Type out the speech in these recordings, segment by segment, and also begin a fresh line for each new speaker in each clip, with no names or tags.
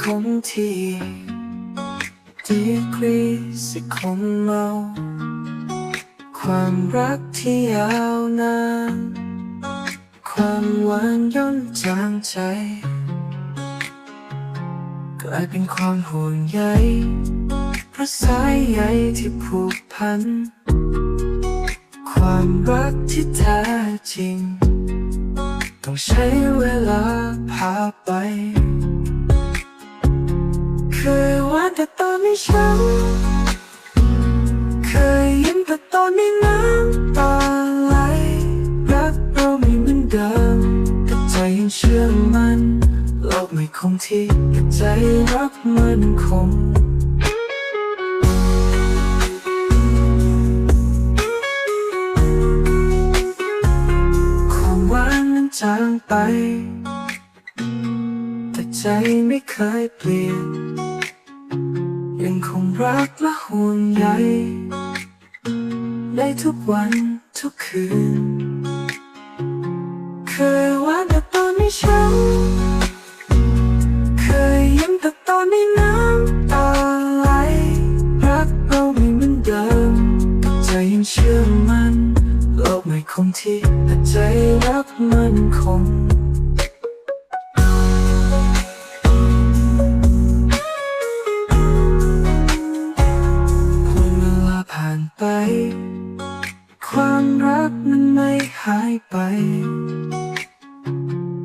คงที่ดีกรีสิคงเมาความรักที่ยาวนาน ความหวานย่นจางใจ กลายเป็นความห่วงใยเพราะสายใยที่ผูกพัน ความรักที่แท้จริง ต้องใช้เวลาพาไป เคยหวานแต่ตอนไม่ช้ำเคยยิ้มแต่ตอนนี้น้ำตาไหลรักเราไม่เหมือนเดิมแต่ใจยังเชื่อมันโลกไม่คงที่แต่ใจรักมันคงความหวานนั้นจางไป แต่ใจไม่เคยเปลี่ยน รักและห่วงใยในทุกวันทุกคืน เคยหวานแต่ตอนไม่ช้ำเคยยิ้มแต่ตอนนี้น้ำตาไหลรักเราไม่เหมือนเดิมใจยังเชื่อมันโลกไม่คงที่แต่ใจรักมันคง ความรักมันไม่หายไป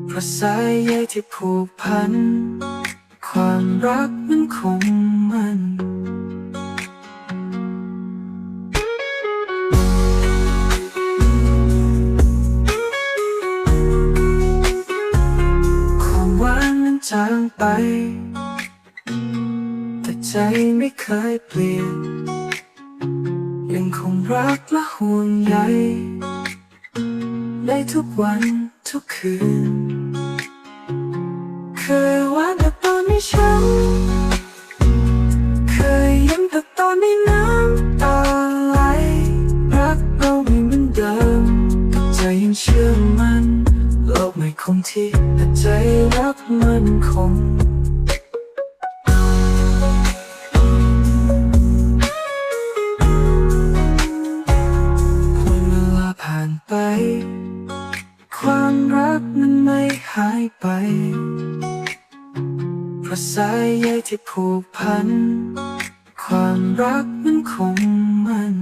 เพราะสายใยที่ผูกพัน ความรักมันคงมันความหวานนั้นจางไป แต่ใจไม่เคยเปลี่ยน ยังคงรักและห่วงใยในทุกวันทุกคืน เคยหวาแต่ตอนไม่ช้ำเคยยิ้มแต่ตอนนี้น้ำตาไหลรักเราไม่เหมือนเดิมแต่ใจยังเชื่อมันโลกไม่คงที่แต่ใจรักมันคง ความรักมันไม่หายไปเพราะสายใยที่ผูกพัน ความรักมันคงมั่น